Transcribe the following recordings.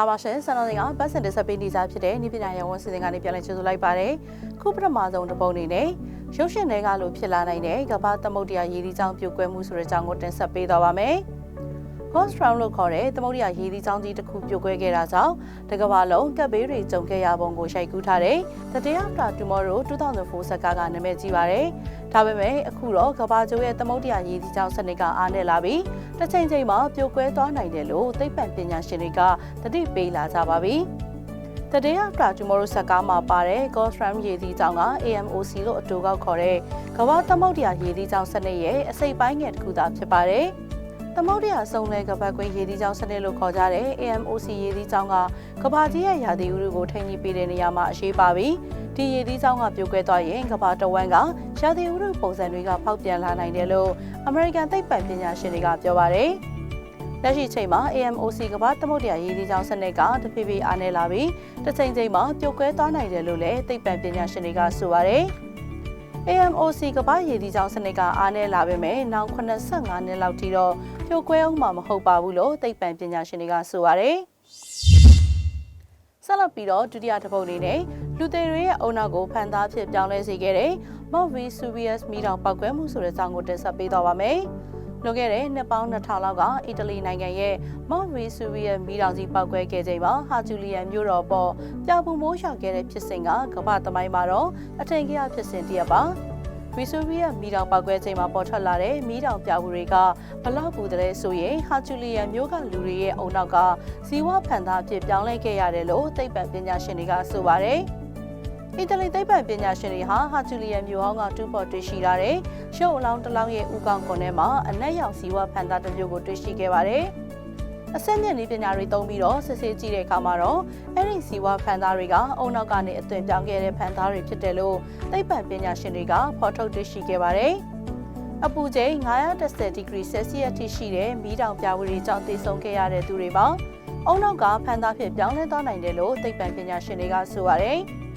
လာပါရှင်ဆန်တော်စင်ကပတ်စင်တစ်ဆက်ပေးနေစားဖြစ်တဲ့နိပညာရဝန်စီစဉ်ကနေပြန်လည်ကျေးဇူးလိုက်ပါတယ်ခုပထမဆုံးတစ်ပုံအနေနဲ့ရုပ်ရှင်တွေကလို့ဖြစ်လာနိုင်တဲ့ကမ္ဘာသမုဒ္ဒရာရည်သီးကြောင်းပြိုကွဲမှုဆိုတဲ့အကြောင်းကိုတင်ဆက်ပေးသွားပါမယ် Ghost Round လို့ခေါ်တဲ့သမုဒ္ဒရာရည်သီးကြောင်းကြီးတစ်ခုပြိုကွဲခဲ့တာကြောင့်တကမ္ဘာလုံးကပ်ဘေးတွေကြုံခဲ့ရပုံကိုရိုက်ကူးထားတဲ့ The Day After Tomorrow 2004ဇာတ်ကားကနာမည်ကြီးပါတယ်။ဒါပေမဲ့အခုတော့ကမ္ဘာကျိုးရဲ့သမုဒ္ဒရာရည်သီးကြောင်းစနစ်ကအားနည်းလာပြီး တစ်ချိန်ချိန်မှာပြိုကွဲသွားနိုင်တယ်လို့သိပ္ပံပညာရှင်တွေကသတိပေးလာကြပါပြီ။ The Day After Tomorrow ဇာတ်ကားမှာပါတဲ့ Ghost Round ရည်သီးကြောင်းက AMOC လို့အတူကောက်ခေါ်တဲ့ကမ္ဘာသမုဒ္ဒရာရည်သီးကြောင်းစနစ်ရဲ့အစိတ်ပိုင်းငယ်တစ်ခုသာဖြစ်ပါတယ်။ သမုဒ္ဒရာစုံလဲကပတ်ကွင်းရေဒီကြောင်းစနစ်လို့ခေါ်ကြတဲ့ AMOC ရေဒီကြောင်းကကဘာကြီးရဲ့ရာသီဥတုကိုထိန်းညှိပေးတဲ့နေရာမှာအရေးပါပြီးဒီရေဒီကြောင်းကပြိုကွဲသွားရင်ကဘာတဝန်းကရာသီဥတုပုံစံတွေကဖောက်ပြန်လာနိုင်တယ်လို့ American သိပ္ပံပညာရှင်တွေကပြောပါတယ်။လက်ရှိချိန်မှာ AMOC ကဘာသမုဒ္ဒရာရေဒီကြောင်းစနစ်ကတဖြည်းဖြည်းအားနည်းလာပြီးတစ်ချိန်ချိန်မှာပြိုကွဲသွားနိုင်တယ်လို့လည်းသိပ္ပံပညာရှင်တွေကဆိုပါတယ်။ AMOC ကမ္ဘာရည်ဒီကြောင်းစနစ်ကအားနည်းလာပေမဲ့နောက်85နှစ်လောက်ထိတော့ပြိုကွဲအောင်မှာမဟုတ်ပါဘူးလို့သိပ္ပံပညာရှင်တွေကဆိုပါတယ်။ဆက်လက်ပြီးတော့ဒုတိယတစ်ပုဒ်အနေနဲ့လူသေးတွေရဲ့အုံနောက်ကိုဖန်သားဖြစ်ပြောင်းလဲစေခဲ့တဲ့ Mount Vesuvius မီးတောင်ပောက်ကွဲမှုဆိုတဲ့ဇာတ်ကိုတင်ဆက်ပေးသွားပါမယ်။ လွန်ခဲ့တဲ့နှစ်ပေါင်း2000လောက်က အီတလီနိုင်ငံရဲ့ Mount Vesuvius မီးတောင်ကြီးပောက်ကွဲခဲ့ချိန်မှာဟာဂျူလီယန်မြို့တော်ပေါ်ပြပူမိုးရွာခဲ့တဲ့ဖြစ်စဉ်ကကမ္ဘာသမိုင်းမှာတော့အထင်ကြီးဖြစ်စဉ်တစ်ရပ်ပါ။ရီဆိုဗီယက်မီးတောင်ပောက်ကွဲချိန်မှာပေါ်ထွက်လာတဲ့မီးတောင်ပြားဘူးတွေကဘလောက်ပူတဲ့ဆိုရင်ဟာဂျူလီယန်မျိုးကလူတွေရဲ့အုံနောက်ကဇီဝဖန်သားအဖြစ်ပြောင်းလဲခဲ့ရတယ်လို့သိပ္ပံပညာရှင်တွေကဆိုပါတယ်။ အီတလီသိပ္ပံပညာရှင်တွေဟာဟာဂျူလီယန်မျိုးဟောင်းကတူးဖော်တွေ့ရှိလာတဲ့ရှုပ်အလောင်းတစ်လောင်းရဲ့ဥကောင်ကွန်ထဲမှာအနက်ရောင်ဇီဝဖန်သားတစ်မျိုးကိုတွေ့ရှိခဲ့ပါတယ်။အဆက်မြင့်နည်းပညာတွေသုံးပြီးတော့စစ်ဆေးကြည့်တဲ့အခါမှာတော့အဲ့ဒီစီဝါဖန်သားတွေကအုံနောက်ကနေအသွင်ပြောင်းခဲ့တဲ့ဖန်သားတွေဖြစ်တယ်လို့သိပ္ပံပညာရှင်တွေကဖော်ထုတ်တွေ့ရှိခဲ့ပါတယ်။အပူချိန်910ဒီဂရီဆယ်စီယပ်ထိရှိတဲ့မီးတောင်ပြာဝရီကြောင့်တည်ဆုံခဲ့ရတဲ့သူတွေပါ။အုံနောက်ကဖန်သားဖြစ်ပြောင်းလဲသွားနိုင်တယ်လို့သိပ္ပံပညာရှင်တွေကဆိုပါတယ်။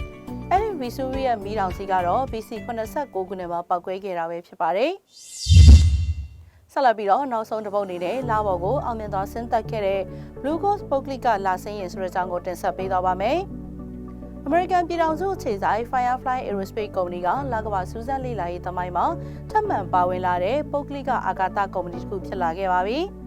အဲ့ဒီဗီဆူရီရဲ့မီးတောင်စီကတော့ BC 89ခုနှစ်မှာပောက်ကွဲခဲ့တာပဲဖြစ်ပါတယ်။ဆက်လက်ပြီးတော့နောက်ဆုံးတစ်ပုတ်အနေနဲ့လာဘော်ကိုအောင်မြင်စွာဆင်းသက်ခဲ့တဲ့ Blue Ghost ပုတ်ကလစ်ကလာဆင်းရင်ဆိုတဲ့အကြောင်းကိုတင်ဆက်ပေးသွားပါမယ်။ American ပြည်ထောင်စုအခြေစိုက် Firefly Aerospace ကုမ္ပဏီကလာကဘာစူးစမ်းလေ့လာရေးသမိုင်းမှာထပ်မံပါဝင်လာတဲ့ပုတ်ကလစ်ကအာကာသကုမ္ပဏီတစ်ခုဖြစ်လာခဲ့ပါပြီ။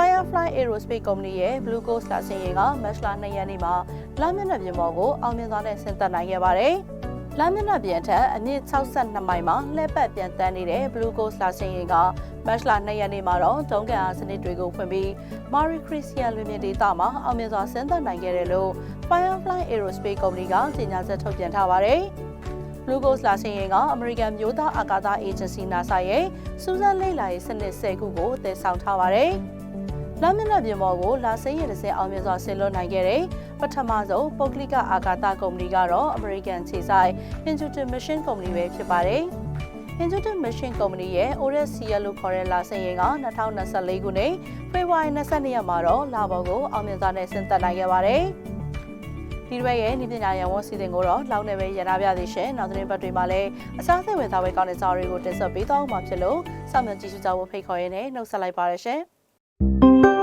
Firefly Aerospace ကုမ္ပဏီရဲ့ Blue Ghost လာဆင်းရင်ကမတ်လ2ရက်နေ့မှာလမ်းမျက်နှာပြင်ပေါ်ကိုအောင်မြင်စွာနဲ့ဆင်းသက်နိုင်ခဲ့ပါတယ်။လမ်းမျက်နှာပြင်ထက်အမြင့်62မိုင်မှာလှည့်ပတ်ပြန်တန်းနေတဲ့ Blue Ghost လာဆင်းရင်ကမတ်လ2ရက်နေ့မှာတော့ဒုံးကန်အားစနစ်တွေကိုဖွင့်ပြီး Marie Christian လွင်ပြင်ဒေသမှာအောင်မြင်စွာဆင်းသက်နိုင်ခဲ့တယ်လို့ Firefly Aerospace ကုမ္ပဏီကကြေညာချက်ထုတ်ပြန်ထားပါတယ်။ Blue Ghost လာဆင်းရင်ကအမေရိကန်မျိုးသားအာကာသအေဂျင်စီ NASA ရဲ့စူးစမ်းလေ့လာရေးစနစ်10ခုကိုတည်ဆောက်ထားပါတယ်။ လမ်းမျက်နှာပြင်ပေါ်ကိုလာဆင်းရတဲ့စင်အောင်မြင်စွာဆင်လွတ်နိုင်ခဲ့တဲ့ပထမဆုံးပုဂ္ဂလိကအာကာသကုမ္ပဏီကတော့ American ခြေဆိုင် Intuitive Mission ကုမ္ပဏီပဲဖြစ်ပါတယ်။ Intuitive Mission ကုမ္ပဏီရဲ့ Oris CL လို့ခေါ်တဲ့လာဆင်ရင်က2024ခုနှစ်ဖေဖော်ဝါရီ22ရက်မှာတော့လာဘော်ကိုအောင်မြင်စွာနဲ့ဆင်းသက်နိုင်ခဲ့ပါတယ်။ဒီတစ်ပတ်ရဲ့ဤပညာရန်ဝန်စီစဉ်ကိုတော့လောက်နေပဲရနာပြသေးရှင်နောက်သတင်းပတ်တွေမှာလည်းအစားစိတ်ဝင်စားပွဲကောင်းတဲ့စာတွေကိုတင်ဆက်ပေးသွားမှာဖြစ်လို့စောင့်မျှော်ကြည့်ရှုကြဖို့ဖိတ်ခေါ်ရင်းနဲ့နှုတ်ဆက်လိုက်ပါရရှင်။ Thank you.